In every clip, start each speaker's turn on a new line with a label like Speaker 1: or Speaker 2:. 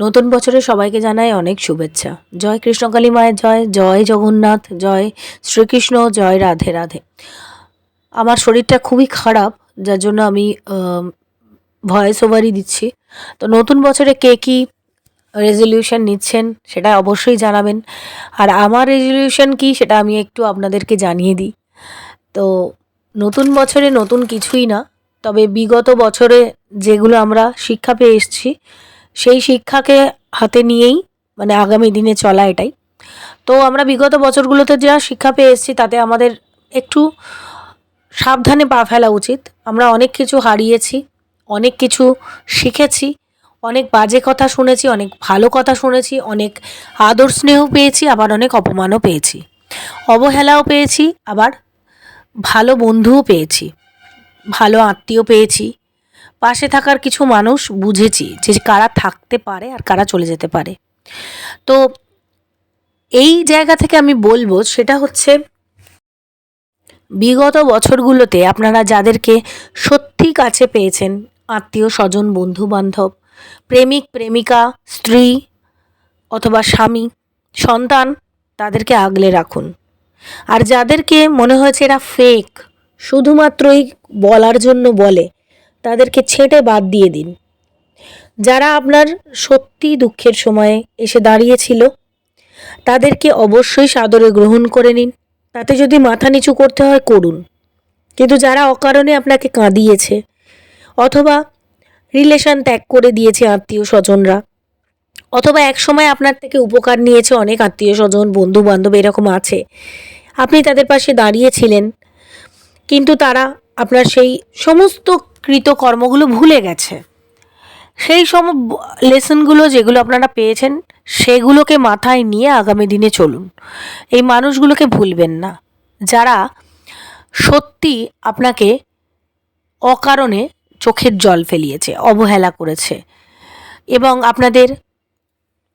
Speaker 1: নতুন বছরে সবাইকে জানাই অনেক শুভেচ্ছা। জয় কৃষ্ণকালী মায়ের জয় জয় জগন্নাথ, জয় শ্রীকৃষ্ণ, জয় রাধে রাধে। আমার শরীরটা খুবই খারাপ, যার জন্য আমি ভয়েস ওভারই দিচ্ছি। তো নতুন বছরে কে কী রেজলিউশন নিচ্ছেন সেটা অবশ্যই জানাবেন। আর আমার রেজলিউশন কি সেটা আমি একটু আপনাদেরকে জানিয়ে দিই। তো নতুন বছরে নতুন কিছুই না, তবে বিগত বছরে যেগুলো আমরা শিক্ষা পেয়ে এসেছি সেই শিক্ষাকে হাতে নিয়েই মানে আগামী দিনে চলা এটাই। তো আমরা বিগত বছরগুলোতে যা শিক্ষা পেয়ে এসেছি, তাতে আমাদের একটু সাবধানে পা ফেলা উচিত। আমরা অনেক কিছু হারিয়েছি, অনেক কিছু শিখেছি, অনেক বাজে কথা শুনেছি, অনেক ভালো কথা শুনেছি, অনেক আদর স্নেহ পেয়েছি, আবার অনেক অপমানও পেয়েছি। অবহেলাও পেয়েছি, আবার ভালো বন্ধুও পেয়েছি, ভালো আত্মীয় পেয়েছি পাশে থাকার কিছু মানুষ বুঝেছি যে কারা থাকতে পারে আর কারা চলে যেতে পারে। তো এই জায়গা থেকে আমি বলব সেটা হচ্ছে বিগত বছরগুলোতে আপনারা যাদেরকে সত্যি কাছে পেয়েছেন, আত্মীয় স্বজন বন্ধু বান্ধব প্রেমিক, প্রেমিকা, স্ত্রী অথবা স্বামী, সন্তান, তাদেরকে আগলে রাখুন। আর যাদেরকে মনে হয়েছে এরা ফেক শুধুমাত্রই বলার জন্য বলে তাদেরকে ছেঁটে বাদ দিয়ে দিন। যারা আপনার সত্যি দুঃখের সময়ে এসে দাঁড়িয়েছিল, তাদেরকে অবশ্যই সাদরে গ্রহণ করে নিন। তাতে যদি মাথা নিচু করতে হয়, করুন। কিন্তু যারা অকারণে আপনাকে কাঁদিয়েছে, অথবা রিলেশন ত্যাগ করে দিয়েছে আত্মীয় স্বজনরা, অথবা এক সময় আপনার থেকে উপকার নিয়েছে অনেক আত্মীয় স্বজন বন্ধু বান্ধব এরকম আছে, আপনি তাদের পাশে দাঁড়িয়েছিলেন, কিন্তু তারা আপনার সেই সমস্ত কৃতকর্মগুলো ভুলে গেছে। সেই সম লেসনগুলো যেগুলো আপনারা পেয়েছেন, সেগুলোকে মাথায় নিয়ে আগামী দিনে চলুন। এই মানুষগুলোকে ভুলবেন না। যারা সত্যি আপনাকে অকারণে চোখের জল ফেলিয়েছে, অবহেলা করেছে এবং আপনাদের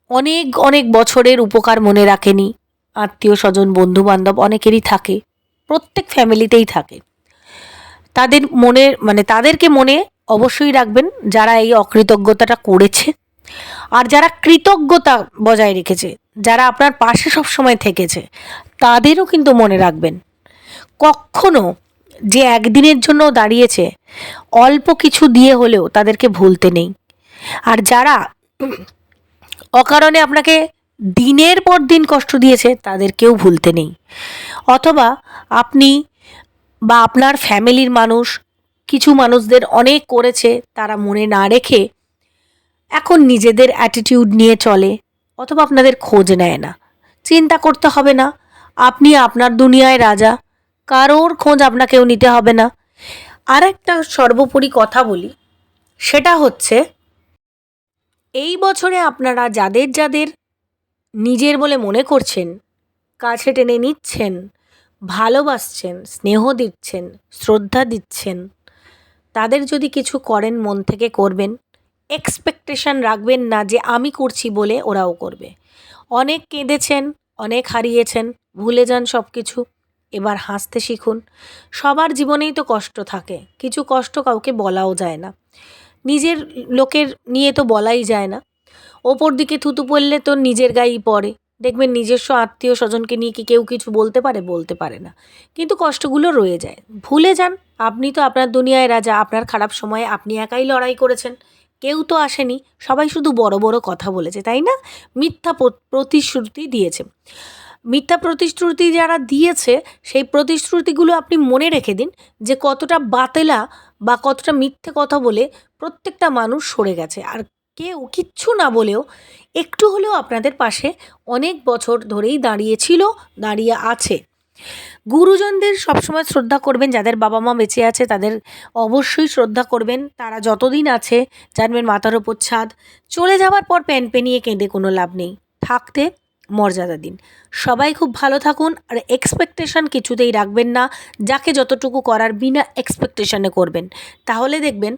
Speaker 1: অনেক অনেক বছরের উপকার মনে রাখেনি, আত্মীয় স্বজন বন্ধু বান্ধব অনেকেরই থাকে, প্রত্যেক ফ্যামিলিতেই থাকে। তাদের মনে মানে তাদেরকে মনে অবশ্যই রাখবেন যারা এই অকৃতজ্ঞতাটা করেছে। আর যারা কৃতজ্ঞতা বজায় রেখেছে, যারা আপনার পাশে সবসময় থেকেছে, তাদেরও কিন্তু মনে রাখবেন। কখনো যে একদিনের জন্য দাঁড়িয়েছে, অল্প কিছু দিয়ে হলেও তাদেরকে ভুলতে নেই। আর যারা অকারণে আপনাকে দিনের পর দিন কষ্ট দিয়েছে, তাদেরকেও ভুলতে নেই। অথবা আপনি বা আপনার ফ্যামিলির মানুষ, কিছু মানুষদের অনেক করেছে তারা মনে না রেখে এখন নিজেদের অ্যাটিটিউড নিয়ে চলে, অথবা আপনাদের খোঁজ নেয় না। চিন্তা করতে হবে না, আপনি আপনার দুনিয়ায় রাজা, কারোর খোঁজ আপনাকেও নিতে হবে না। আর একটা সর্বোপরি কথা বলি, সেটা হচ্ছে, এই বছরে আপনারা যাদের যাদের নিজের বলে মনে করছেন, কাছে টেনে নিচ্ছেন ভালোবাসছেন, স্নেহ দিচ্ছেন, শ্রদ্ধা দিচ্ছেন। তাদের যদি কিছু করেন, মন থেকে করবেন। এক্সপেকটেশন রাখবেন না যে, আমি করছি বলে ওরাও করবে। অনেক কেঁদেছেন, অনেক হারিয়েছেন, ভুলে যান সব কিছু এবার হাসতে শিখুন, সবার জীবনেই তো কষ্ট থাকে, কিছু কষ্ট কাউকে বলাও যায় না। নিজের লোকের নিয়ে তো বলাই যায় না। ওপর দিকে থুতু পড়লে তো নিজের গায়েই পড়ে। দেখবেন নিজস্ব আত্মীয় স্বজনকে নিয়ে কি কেউ কিছু বলতে পারে? বলতে পারে না। কিন্তু কষ্টগুলো রয়ে যায়। ভুলে যান, আপনি তো আপনার দুনিয়ায় রাজা, আপনার খারাপ সময়ে আপনি একাই লড়াই করেছেন। কেউ তো আসেনি, সবাই শুধু বড় বড় কথা বলেছে, তাই না? মিথ্যা প্রতিশ্রুতি দিয়েছে। মিথ্যা প্রতিশ্রুতি যারা দিয়েছে, সেই প্রতিশ্রুতিগুলো আপনি মনে রেখে দিন যে কতটা বাতেলা বা কতটা মিথ্যে কথা বলে প্রত্যেকটা মানুষ সরে গেছে। আর কেউ কিচ্ছু না বলেও একটু হলেও আপনাদের পাশে অনেক বছর ধরেই দাঁড়িয়েছিল, দাঁড়িয়ে আছে। গুরুজনদের সবসময় শ্রদ্ধা করবেন, যাদের বাবা মা বেঁচে আছে তাদের অবশ্যই শ্রদ্ধা করবেন। তারা যতদিন আছে, জানবেন মাথার ওপর ছাদ। চলে যাওয়ার পর প্যান পেনিয়ে কেঁদে কোনো লাভ নেই। থাকতে মর্যাদা দিন। সবাই খুব ভালো থাকুন, আর এক্সপেকটেশন কিছুতেই রাখবেন না। যাকে যতটুকু করার বিনা এক্সপেকটেশনে করবেন। তাহলে দেখবেন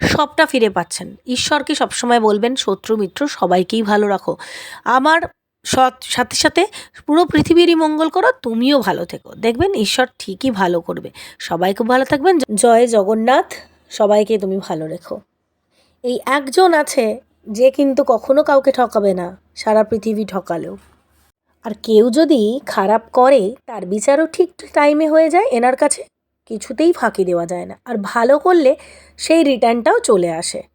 Speaker 1: সবটা ফিরে পাচ্ছেন। ঈশ্বরকে সবসময় বলবেন, শত্রু, মিত্র, সবাইকেই ভালো রাখো। আমার সৎ, সাথে সাথে পুরো পৃথিবীরই মঙ্গল করো, তুমিও ভালো থেকো। দেখবেন, ঈশ্বর ঠিকই ভালো করবে। সবাই খুব ভালো থাকবেন। জয় জগন্নাথ। সবাইকে তুমি ভালো রেখো। এই একজন আছে, যে কিন্তু কখনো কাউকে ঠকাবে না। সারা পৃথিবী ঠকালেও। আর কেউ যদি খারাপ করে, তার বিচারও ঠিক টাইমে হয়ে যায় এনার কাছে। কিছুতেই ফাঁকি দেওয়া যায় না। আর ভালো করলে সেই রিটার্নটাও চলে আসে।